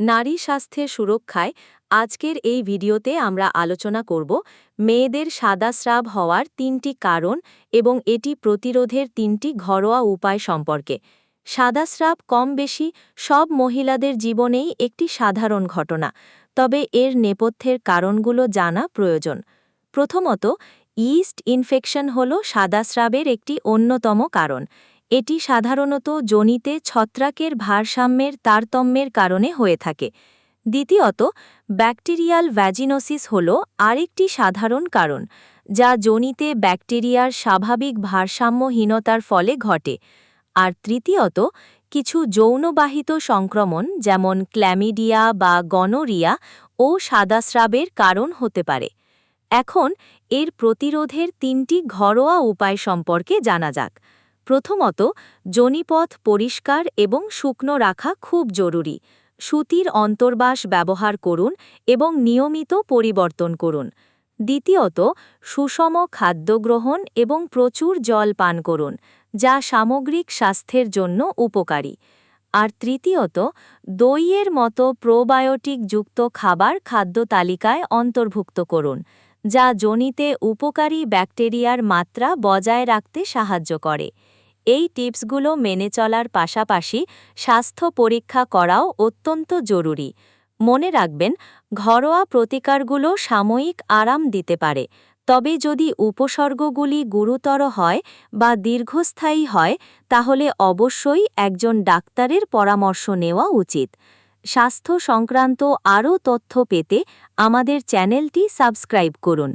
নারী স্বাস্থ্যের সুরক্ষায় আজকের এই ভিডিওতে আমরা আলোচনা করব মেয়েদের সাদাস্রাব হওয়ার তিনটি কারণ এবং এটি প্রতিরোধের তিনটি ঘরোয়া উপায় সম্পর্কে। সাদাস্রাব কম বেশি সব মহিলাদের জীবনেই একটি সাধারণ ঘটনা, তবে এর নেপথ্যের কারণগুলো জানা প্রয়োজন। প্রথমত, ইস্ট ইনফেকশন হল সাদা স্রাবের একটি অন্যতম কারণ। এটি সাধারণত জনিতে ছত্রাকের ভারসাম্যের তারতম্যের কারণে হয়ে থাকে। দ্বিতীয়ত, ব্যাকটেরিয়াল ভ্যাজিনোসিস হল আরেকটি সাধারণ কারণ, যা জনিতে ব্যাকটেরিয়ার স্বাভাবিক ভারসাম্যহীনতার ফলে ঘটে। আর তৃতীয়ত, কিছু যৌনবাহিত সংক্রমণ যেমন ক্ল্যামিডিয়া বা গনোরিয়া ও সাদাস্রাবের কারণ হতে পারে। এখন এর প্রতিরোধের তিনটি ঘরোয়া উপায় সম্পর্কে জানা যাক। প্রথমত, জনিপথ পরিষ্কার এবং শুকনো রাখা খুব জরুরি। সুতির অন্তর্বাস ব্যবহার করুন এবং নিয়মিত পরিবর্তন করুন। দ্বিতীয়ত, সুষম খাদ্য গ্রহণ এবং প্রচুর জল পান করুন, যা সামগ্রিক স্বাস্থ্যের জন্য উপকারী। আর তৃতীয়ত, দইয়ের মতো প্রোবায়োটিক যুক্ত খাবার খাদ্য তালিকায় অন্তর্ভুক্ত করুন, যা জনিতে উপকারী ব্যাকটেরিয়ার মাত্রা বজায় রাখতে সাহায্য করে। এই টিপসগুলো মেনে চলার পাশাপাশি স্বাস্থ্য পরীক্ষা করাও অত্যন্ত জরুরি। মনে রাখবেন, ঘরোয়া প্রতিকারগুলো সাময়িক আরাম দিতে পারে, তবে যদি উপসর্গগুলি গুরুতর হয় বা দীর্ঘস্থায়ী হয়, তাহলে অবশ্যই একজন ডাক্তারের পরামর্শ নেওয়া উচিত। স্বাস্থ্য সংক্রান্ত আরও তথ্য পেতে আমাদের চ্যানেলটি সাবস্ক্রাইব করুন।